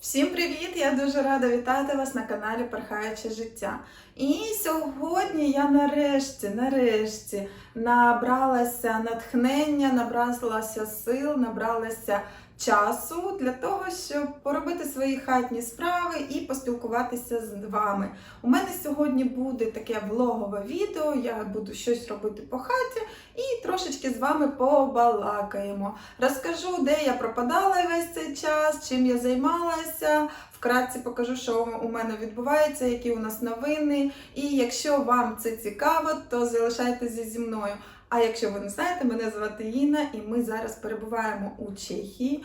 Всім привіт! Я дуже рада вітати вас на каналі Перхаюче життя. І сьогодні я нарешті, нарешті набралася натхнення, набралася сил, набралася часу для того, щоб поробити свої хатні справи і поспілкуватися з вами. У мене сьогодні буде таке влогове відео, я буду щось робити по хаті і трошечки з вами побалакаємо. Розкажу, де я пропадала весь цей час, чим я займалася. Вкратце покажу, що у мене відбувається, які у нас новини. І якщо вам це цікаво, то залишайтеся зі мною. А якщо ви не знаєте, мене звати Інна, і ми зараз перебуваємо у Чехії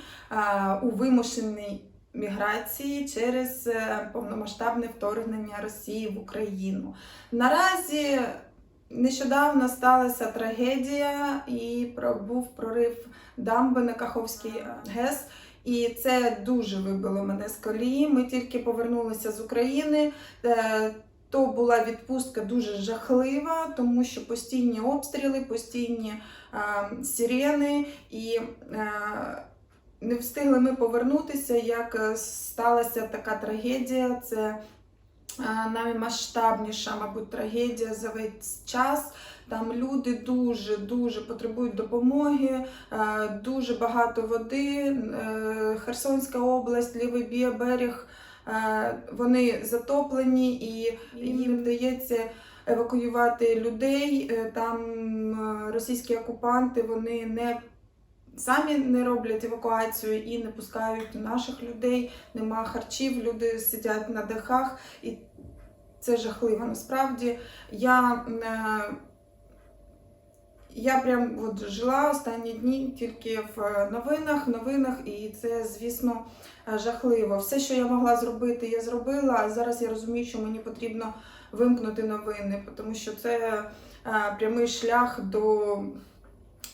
у вимушеній міграції через е, повномасштабне вторгнення Росії в Україну. Наразі нещодавно сталася трагедія і був прорив дамби на Каховський е, ГЕС. І це дуже вибило мене з колії. Ми тільки повернулися з України. То була відпустка дуже жахлива, тому що постійні обстріли, постійні е, сирени, і е, не встигли ми повернутися, як е, сталася така трагедія. Це е, наймасштабніша, мабуть, трагедія за весь час. Там люди дуже дуже потребують допомоги, е, дуже багато води. Херсонська область, лівий берег, вони затоплені, і їм вдається евакуювати людей. Е, Там е, російські окупанти вони не самі не роблять евакуацію і не пускають наших людей. Нема харчів, люди сидять на дахах, і це жахливо. Насправді я. е, я прям от жила останні дні тільки в новинах, новинах, і це, звісно, е, жахливо. Все, що я могла зробити, я зробила. А зараз я розумію, що мені потрібно вимкнути новини, тому що це е, прямий шлях до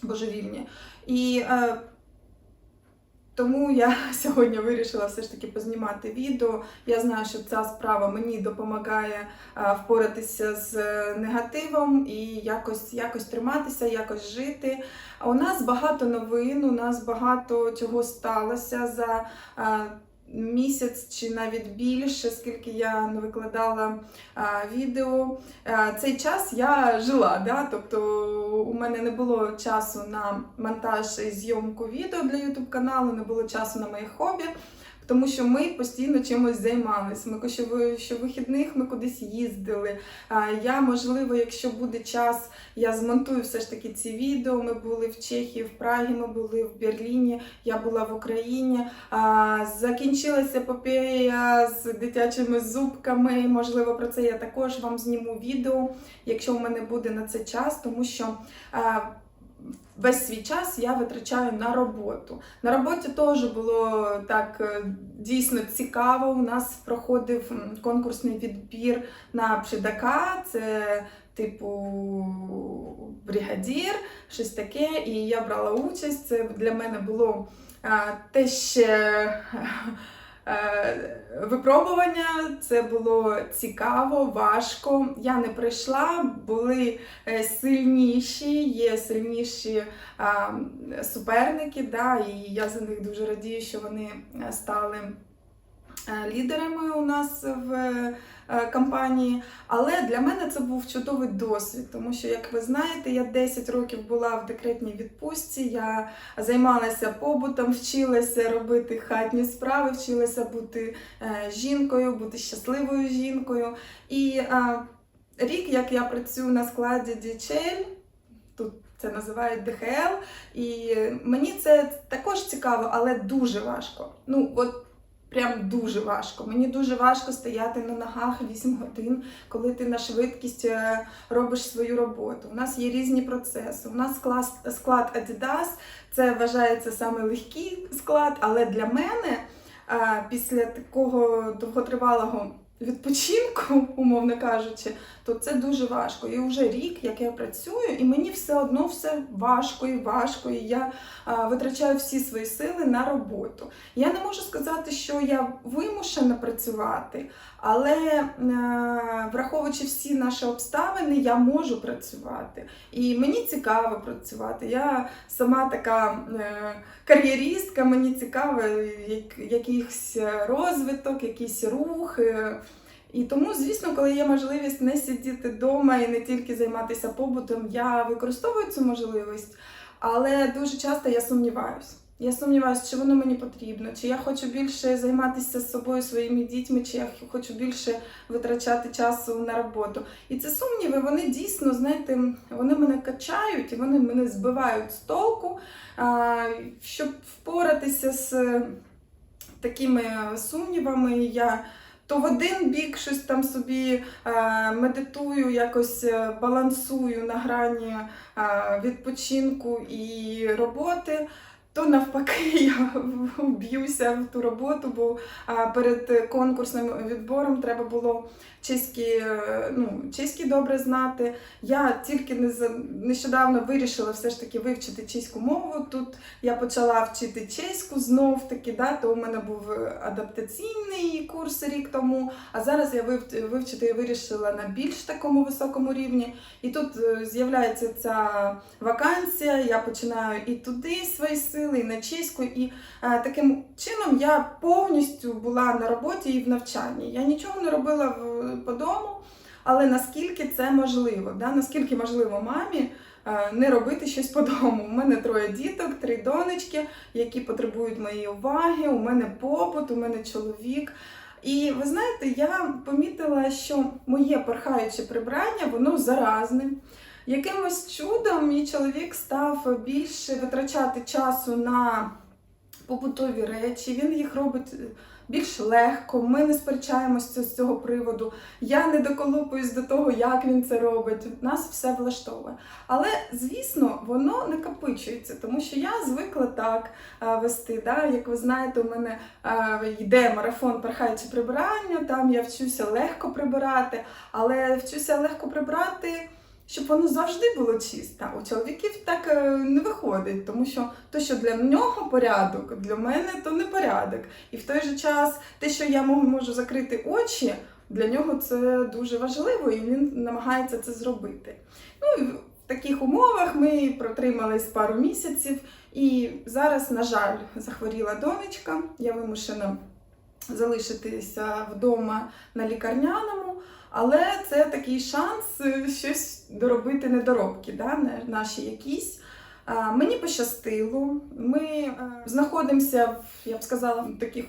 божевільні. І е, тому я сьогодні вирішила все ж таки познімати відео. Я знаю, що ця справа мені допомагає е, впоратися з негативом і якось, якось триматися, якось жити. У нас багато новин, у нас багато чого сталося за е, місяць чи навіть більше, скільки я не викладала відео. Цей час я жила, да? тобто у мене не було часу на монтаж і зйомку відео для YouTube каналу, не було часу на моє хобі. Тому що ми постійно чимось займалися. Ми що, вихідних ми кудись їздили. Я, можливо, якщо буде час, я змонтую все ж таки ці відео. Ми були в Чехії, в Прагі, ми були в Берліні, я була в Україні. Закінчилася епопея з дитячими зубками. Можливо, про це я також вам зніму відео, якщо в мене буде на це час, тому що. Весь свій час я витрачаю на роботу. На роботі теж було так е, дійсно цікаво. У нас проходив конкурсний відбір на пшедака. Це типу бригадір, щось таке. І я брала участь. Це для мене було те ще. Е, Випробування це було цікаво, важко. Я не прийшла, були е, сильніші, є сильніші суперники, да, і я за них дуже радію, що вони е, стали лідерами у нас в е, компанії. Але для мене це був чудовий досвід, тому що, як ви знаєте, я 10 років була в декретній відпустці, я займалася побутом, вчилася робити хатні справи, вчилася бути е, жінкою, бути щасливою жінкою. І е, рік, як я працюю на складі DHL, тут це називають ДХЛ, і мені це також цікаво, але дуже важко. Ну, от прям дуже важко. Мені дуже важко стояти на ногах 8 годин, коли ти на швидкість е, робиш свою роботу. У нас є різні процеси. У нас склад, склад Adidas, це вважається саме легкий склад, але для мене е, після такого довготривалого відпочинку, умовно кажучи, то це дуже важко. І вже рік, як я працюю, і мені все одно все важко і важко. І я а, витрачаю всі свої сили на роботу. Я не можу сказати, що я вимушена працювати, але е, враховуючи всі наші обставини, я можу працювати. І мені цікаво працювати. Я сама така е, кар'єристка, мені цікаво як, якийсь розвиток, якийсь рух. І тому, звісно, коли є можливість не сидіти вдома і не тільки займатися побутом, я використовую цю можливість, але дуже часто я сумніваюся. Я сумніваюся, чи воно мені потрібно, чи я хочу більше займатися з собою, своїми дітьми, чи я хочу більше витрачати часу на роботу. І ці сумніви, вони дійсно, знаєте, вони мене качають і вони мене збивають з толку, щоб впоратися з такими сумнівами. Я то в один бік щось там собі е, медитую, якось е, балансую на грані е, відпочинку і роботи. То навпаки я б'юся в ту роботу, бо е, перед конкурсним відбором треба було чеські, е, ну, чеські добре знати. Я тільки нещодавно вирішила все ж таки вивчити чеську мову. Тут я почала вчити чеську знов таки, да, то у мене був адаптаційний курс рік тому. А зараз я вив- вивчити вирішила на більш такому високому рівні. І тут е, з'являється ця вакансія. Я починаю і туди свої сили, і на чеську. І е, таким чином я повністю була на роботі і в навчанні. Я нічого не робила в, по дому, але наскільки це можливо, да? наскільки можливо мамі. е, Не робити щось по дому. У мене троє діток, три донечки, які потребують моєї уваги. У мене побут, у мене чоловік. І ви знаєте, я помітила, що моє порхаюче прибрання воно заразне. Якимось чудом мій чоловік став більше витрачати часу на побутові речі. Він їх робить більш легко. Ми не сперечаємося з цього приводу. Я не доколупуюсь до того, як він це робить. Нас все влаштовує. Але звісно, воно накопичується, тому що я звикла так е, вести. Да? Як ви знаєте, у мене е, йде марафон порхаюче прибирання. Там я вчуся легко прибирати, але вчуся легко прибрати. Щоб воно завжди було чисте. У чоловіків так е, не виходить, тому що то, що для нього порядок, для мене то не порядок. І в той же час те, що я можу, закрити очі, для нього це дуже важливо, і він намагається це зробити. Ну в таких умовах ми протримались пару місяців, і зараз, на жаль, захворіла донечка. Я вимушена залишитися вдома на лікарняному. Але це такий шанс е, щось доробити недоробки, да, наші якісь. Мені пощастило. Ми е, знаходимося в, я б сказала, в таких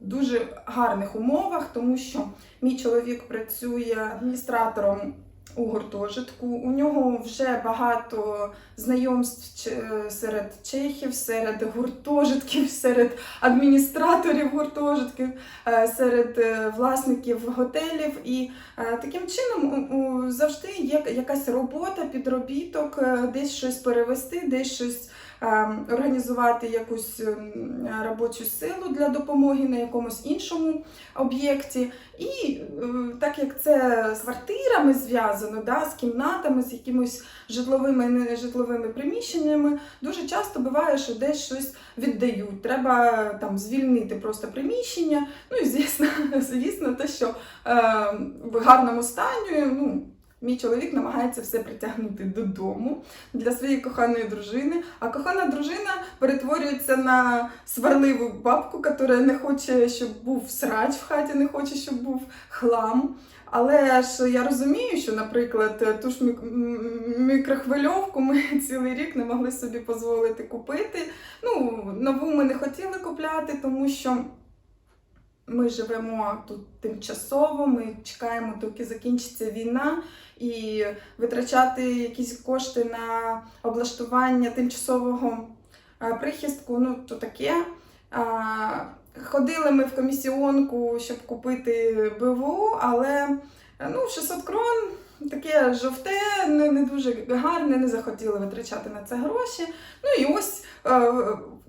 дуже гарних умовах, тому що мій чоловік працює адміністратором у гуртожитку. У нього вже багато знайомств серед чехів, серед гуртожитків, серед адміністраторів гуртожитків, е, серед е, власників готелів. І е, таким чином завжди є якась робота, підробіток, е, десь щось перевести, десь щось. Е, Організувати якусь ем, робочу силу для допомоги на якомусь іншому об'єкті. І е, так як це з квартирами зв'язано, да, з кімнатами, з якимось житловими і нежитловими приміщеннями, дуже часто буває, що десь щось віддають. Треба там звільнити просто приміщення. Ну і звісно, звісно, те, що е, в гарному стані. Ну, Мій чоловік намагається все притягнути додому для своєї коханої дружини. А кохана дружина перетворюється на сварливу бабку, яка не хоче, щоб був срач в хаті, не хоче, щоб був хлам. Але ж я розумію, що, наприклад, ту ж мікрохвильовку ми цілий рік не могли собі дозволити купити. Ну, нову ми не хотіли купляти, тому що ми живемо тут тимчасово, ми чекаємо, доки закінчиться війна, і витрачати якісь кошти на облаштування тимчасового е, прихистку, ну то таке. Ходили ми в комісіонку, щоб купити БВУ, але ну, 600 крон таке жовте, не, не дуже гарне, не захотіли витрачати на це гроші. Ну і ось е,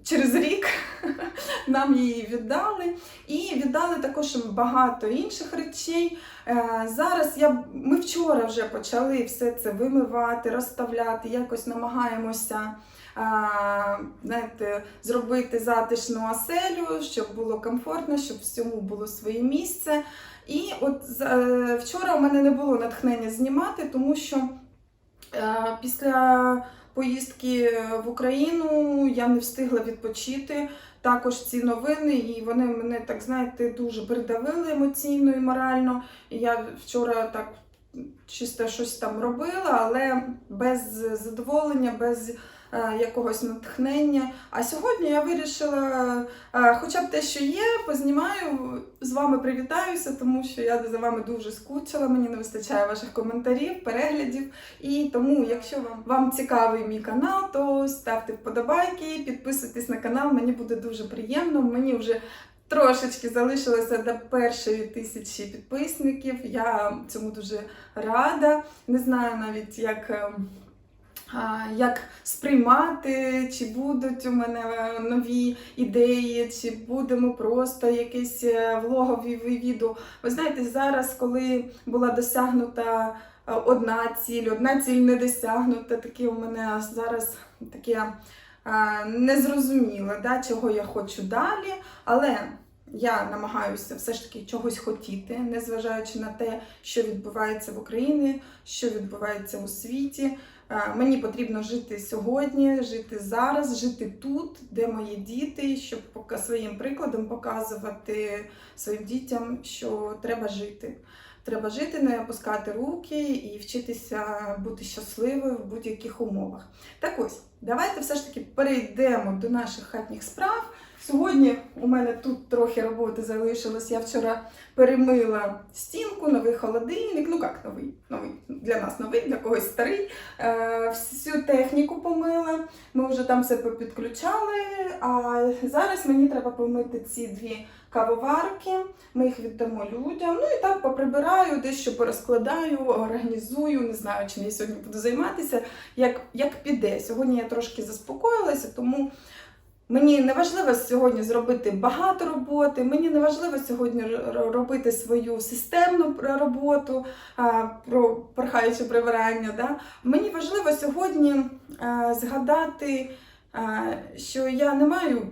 через рік нам її віддали. І віддали також багато інших речей. Е, Зараз я, ми вчора вже почали все це вимивати, розставляти, якось намагаємося. Знаєте, зробити затишну оселю, щоб було комфортно, щоб всьому було своє місце. І от е, вчора у мене не було натхнення знімати, тому що е, після поїздки в Україну я не встигла відпочити. Також ці новини, і вони мене так знаєте дуже придавили емоційно і морально. Я вчора так чисто щось там робила, але без задоволення, без якогось натхнення. А сьогодні я вирішила, е, хоча б те, що є, познімаю, з вами привітаюся, тому що я за вами дуже скучила. Мені не вистачає ваших коментарів, переглядів. І тому, якщо вам, вам цікавий мій канал, то ставте вподобайки, підписуйтесь на канал, мені буде дуже приємно. Мені вже трошечки залишилося до першої тисячі підписників. Я цьому дуже рада. Не знаю навіть, як. Як сприймати, чи будуть у мене нові ідеї, чи будемо просто якісь е, влогові відео. Ви знаєте, зараз, коли була досягнута е, одна ціль, одна ціль не досягнута, таке у мене зараз таке е, незрозуміле, да, чого я хочу далі. Але я намагаюся все ж таки чогось хотіти, незважаючи на те, що відбувається в Україні, що відбувається у світі. Е, Мені потрібно жити сьогодні, жити зараз, жити тут, де мої діти, щоб своїм прикладом показувати своїм дітям, що треба жити. Треба жити, не опускати руки і вчитися бути щасливою в будь-яких умовах. Так ось, давайте все ж таки перейдемо до наших хатніх справ. Сьогодні у мене тут трохи роботи залишилось. Я вчора перемила стінку, новий холодильник. Ну як новий? Новий для нас новий, для когось старий. Е, всю техніку помила. Ми вже там все попідключали. А зараз мені треба помити ці дві кавоварки. Ми їх віддамо людям. Ну і так поприбираю, дещо порозкладаю, організую. Не знаю, чим я сьогодні буду займатися. Як, як піде. Сьогодні я трошки заспокоїлася, тому. Мені не важливо сьогодні зробити багато роботи, мені не важливо сьогодні робити свою системну роботу про порхаюче прибирання. Да? Мені важливо сьогодні згадати, що я не маю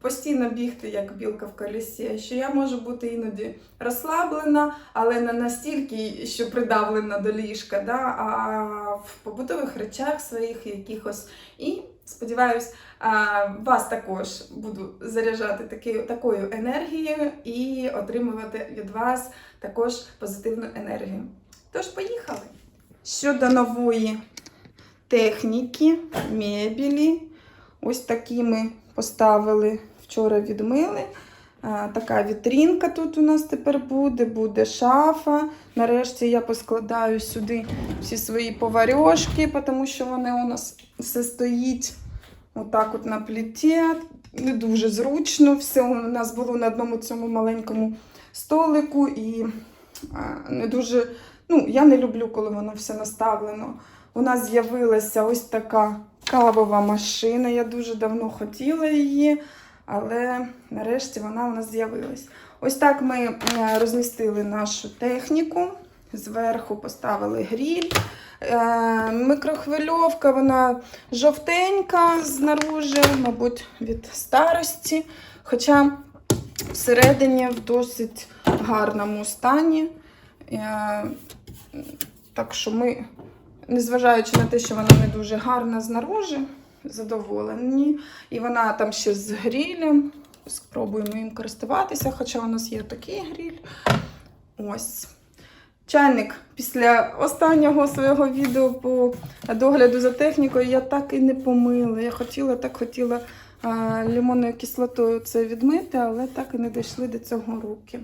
постійно бігти як білка в колесі, що я можу бути іноді розслаблена, але не настільки, що придавлена до ліжка, да? а в побутових речах своїх якихось. І сподіваюсь, вас також буду заряджати таки, такою енергією і отримувати від вас також позитивну енергію. Тож, поїхали! Щодо нової техніки, мебелі, ось такі ми поставили вчора відмили. Така вітрінка тут у нас тепер буде, буде шафа. Нарешті я поскладаю сюди всі свої поварьошки, тому що вони у нас все стоїть отак от на пліті. Не дуже зручно. Все у нас було на одному цьому маленькому столику і не дуже. Ну, я не люблю, коли воно все наставлено. У нас з'явилася ось така кавова машина. Я дуже давно хотіла її, але нарешті вона у нас з'явилась. Ось так ми е, розмістили нашу техніку. Зверху поставили гріль. Е, Микрохвильовка, вона жовтенька знаружи, мабуть, від старості. Хоча всередині в досить гарному стані. Е, Так що ми, незважаючи на те, що вона не дуже гарна знаружи, задоволені. І вона там ще з грілем. Спробуємо їм користуватися, хоча у нас є такий гріль. Ось. Чайник після останнього свого відео по догляду за технікою я так і не помила. Я хотіла, так хотіла а, лимонною кислотою це відмити, але так і не дійшли до цього руки.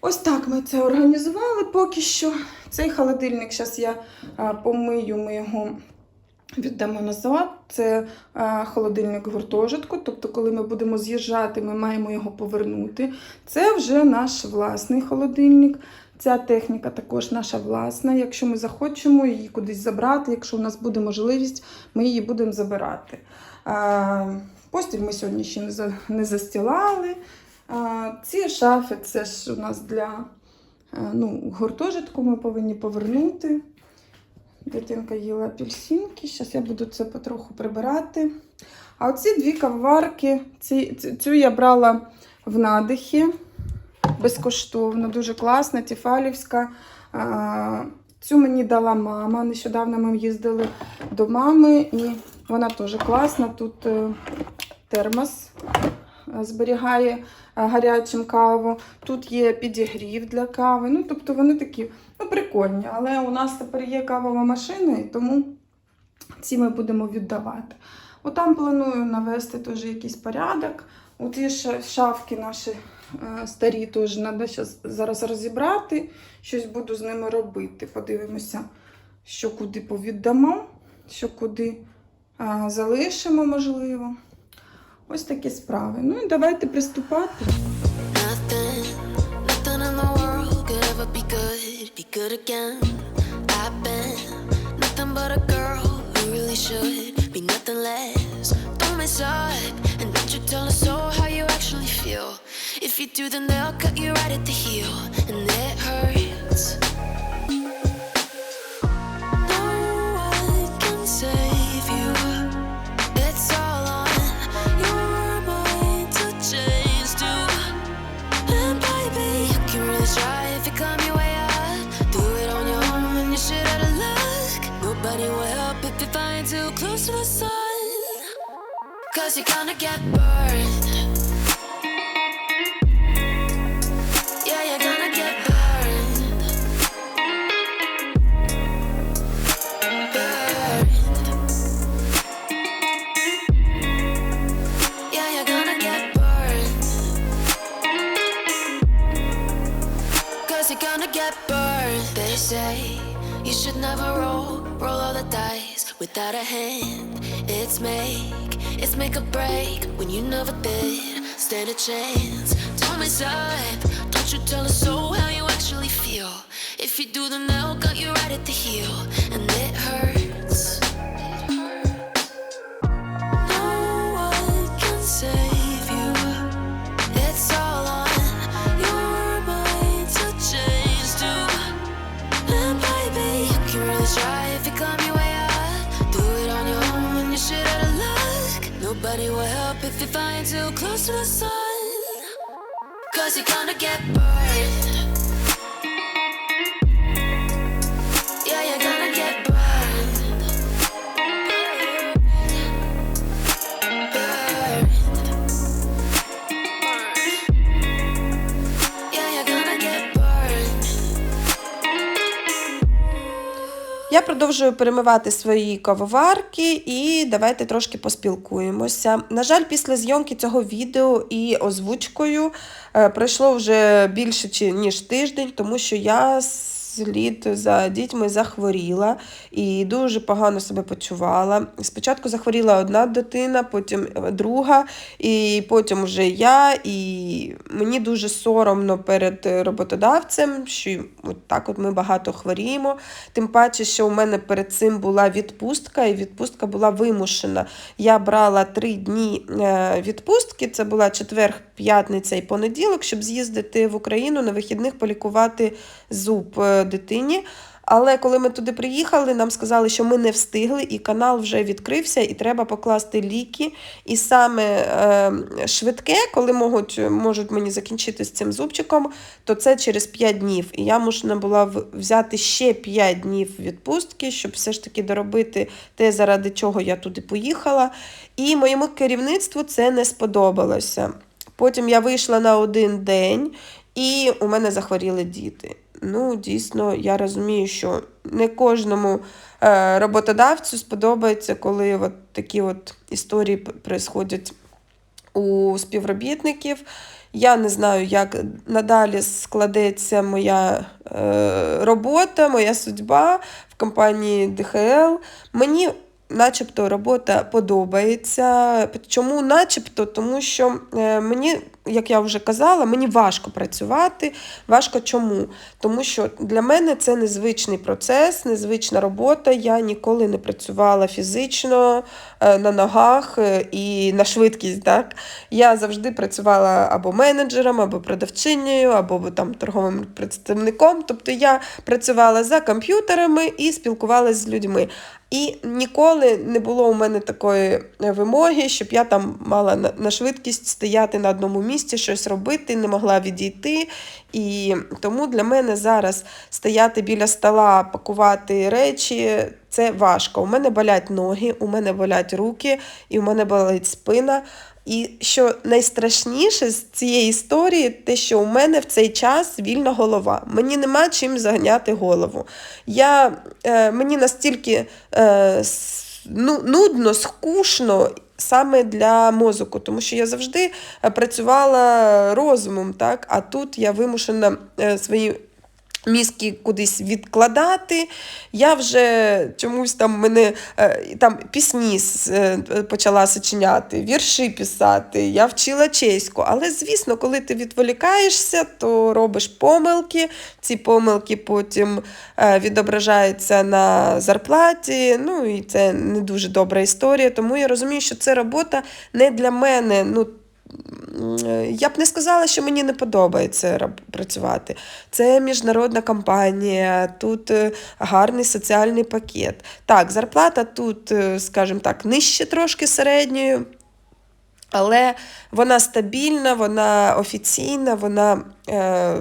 Ось так ми це організували поки що. Цей холодильник зараз я а, помию, ми його віддамо назад. Це а, холодильник гуртожитку. Тобто, коли ми будемо з'їжджати, ми маємо його повернути. Це вже наш власний холодильник. Ця техніка також наша власна. Якщо ми захочемо її кудись забрати, якщо у нас буде можливість, ми її будемо забирати. А, Постіль ми сьогодні ще не, за, не застілали. А, ці шафи це ж у нас для е, ну, гуртожитку ми повинні повернути. Дитинка їла апельсинки. Зараз я буду це потроху прибирати. А оці дві каварки, цю я брала в надихі безкоштовно, дуже класна, тіфалівська. Цю мені дала мама. Нещодавно ми їздили до мами, і вона теж класна. Тут е, термос зберігає е, гарячим каву. Тут є підігрів для кави. Ну, тобто вони такі ну, прикольні. Але у нас тепер є кавова машина, і тому ці ми будемо віддавати. Отам планую навести теж якийсь порядок. Є ще шафки наші е, старі, теж треба зараз розібрати. Щось буду з ними робити. Подивимося, що куди повіддамо, що куди е, залишимо, можливо. Ось такі справи. Ну і давайте приступати. If you do, then they'll cut you right at the heel, and it hurts. No one can save Cause you're gonna get burned. Yeah, you're gonna get burned. Burned. Yeah, you're gonna get burned. Cause you're gonna get burned. They say you should never roll, roll all the dice without a hand. It's make, it's make a break when you never did stand a chance. Don't mess up, don't you tell us so how you actually feel. If you do, then they'll cut you right at the heel, and it hurts. No one can save luck. Nobody will help if you find too close to the sun. Cause you're gonna get burned. Я продовжую перемивати свої кавоварки і давайте трошки поспілкуємося. На жаль, після зйомки цього відео і озвучкою е, пройшло вже більше ніж тиждень, тому що я слід за дітьми захворіла і дуже погано себе почувала. Спочатку захворіла одна дитина, потім е, друга, і потім вже я. І мені дуже соромно перед роботодавцем, що от так от ми багато хворіємо. Тим паче, що у мене перед цим була відпустка, і відпустка була вимушена. Я брала три дні е, відпустки, це була четвер, п'ятниця і понеділок, щоб з'їздити в Україну на вихідних полікувати зуб е, дитині. Але коли ми туди приїхали, нам сказали, що ми не встигли, і канал вже відкрився, і треба покласти ліки. І саме е, швидке, коли можуть, можуть мені закінчити з цим зубчиком, то це через 5 днів. І я мушена була взяти ще 5 днів відпустки, щоб все ж таки доробити те, заради чого я туди поїхала. І моєму керівництву це не сподобалося. Потім я вийшла на один день, і у мене захворіли діти. Ну, дійсно, я розумію, що не кожному е, роботодавцю сподобається, коли от такі от історії происходять у співробітників. Я не знаю, як надалі складеться моя е, робота, моя судьба в компанії ДХЛ. Мені начебто робота подобається. Чому начебто? Тому що е, мені як я вже казала, мені важко працювати. Важко чому? Тому що для мене це незвичний процес, незвична робота. Я ніколи не працювала фізично е, на ногах е, і на швидкість. Так? Я завжди працювала або менеджером, або продавчинею, або там торговим представником. Тобто я працювала за комп'ютерами і спілкувалася з людьми. І ніколи не було у мене такої е, вимоги, щоб я там мала на, швидкість стояти на одному місці, щось робити, не могла відійти. І тому для мене зараз стояти біля стола, пакувати речі це важко. У мене болять ноги, у мене болять руки, і у мене болить спина. І що найстрашніше з цієї історії, те, що у мене в цей час вільна голова. Мені нема чим заганяти голову. Я, е, мені настільки е, ну, нудно, скучно. Саме для мозку, тому що я завжди е, працювала розумом, так? а тут я вимушена е, свої мізки кудись відкладати. Я вже чомусь там мене е, там пісні е, почала сочиняти, вірші писати, я вчила чеську. Але, звісно, коли ти відволікаєшся, то робиш помилки. Ці помилки потім е, відображаються на зарплаті. Ну і це не дуже добра історія. Тому я розумію, що це робота не для мене. Ну, я б не сказала, що мені не подобається працювати. Це міжнародна компанія, тут е, гарний соціальний пакет. Так, зарплата тут, е, скажімо так, нижче трошки середньої, але вона стабільна, вона офіційна, вона е,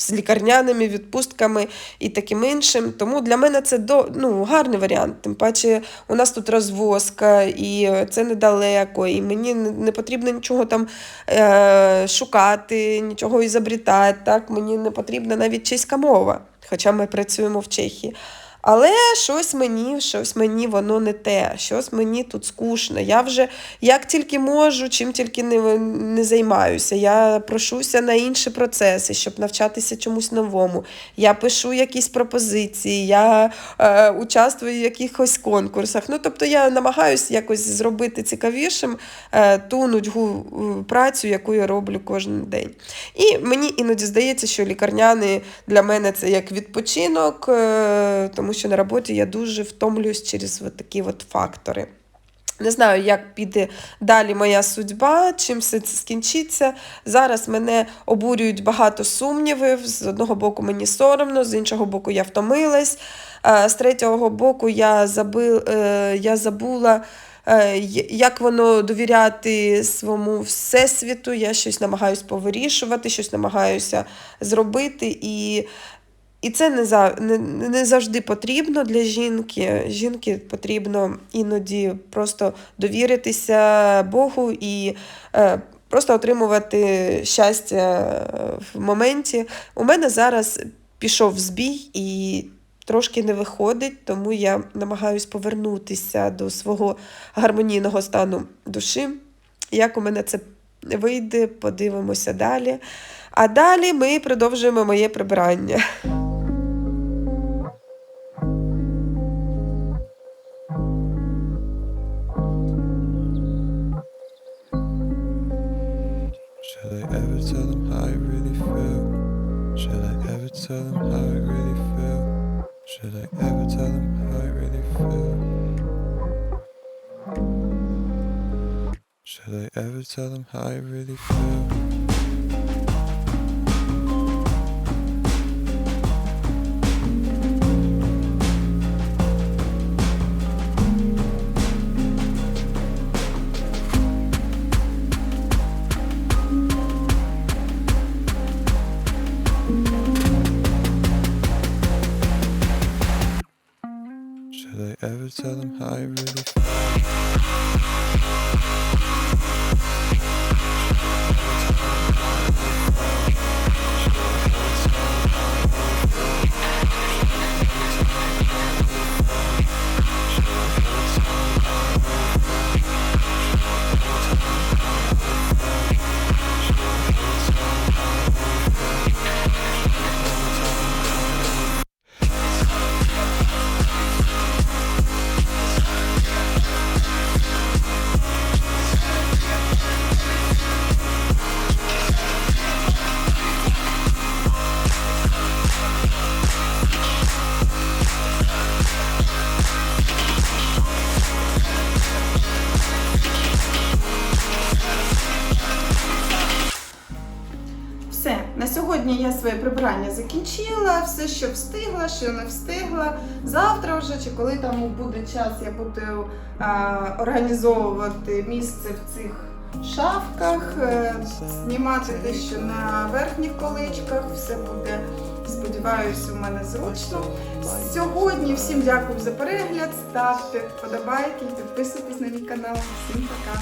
з лікарняними відпустками і таким іншим. Тому для мене це до, ну, гарний варіант. Тим паче, у нас тут розвозка, і це недалеко, і мені не потрібно нічого там е, шукати, нічого ізобрітати. Так? Мені не потрібна навіть чеська мова, хоча ми працюємо в Чехії. Але щось мені, щось мені воно не те, щось мені тут скучно. Я вже як тільки можу, чим тільки не, не займаюся. Я прошуся на інші процеси, щоб навчатися чомусь новому. Я пишу якісь пропозиції, я е, участвую в якихось конкурсах. Ну, тобто я намагаюся якось зробити цікавішим е, ту нудьгу е, працю, яку я роблю кожен день. І мені іноді здається, що лікарняний для мене це як відпочинок, е, тому що на роботі я дуже втомлююсь через от такі от фактори. Не знаю, як піде далі моя судьба, чим все це скінчиться. Зараз мене обурюють багато сумнівів. З одного боку, мені соромно, з іншого боку, я втомилась. Е, З третього боку, я, заби, е, я забула. е, Як воно довіряти своєму всесвіту, я щось намагаюся повирішувати, щось намагаюся зробити. І і це не, за, не, не завжди потрібно для жінки. Жінки потрібно іноді просто довіритися Богу і е, просто отримувати щастя е, в моменті. У мене зараз пішов збій і трошки не виходить, тому я намагаюсь повернутися до свого гармонійного стану душі. Як у мене це вийде, подивимося далі. А далі ми продовжуємо моє прибирання. I really feel? Своє прибирання закінчила, все, що встигла, що не встигла. Завтра вже, чи коли там буде час, я буду а, організовувати місце в цих шафках, е, знімати дещо на верхніх поличках, все буде, сподіваюся, у мене зручно. Сьогодні всім дякую за перегляд, ставте вподобайки, підписуйтесь на мій канал. Всім пока!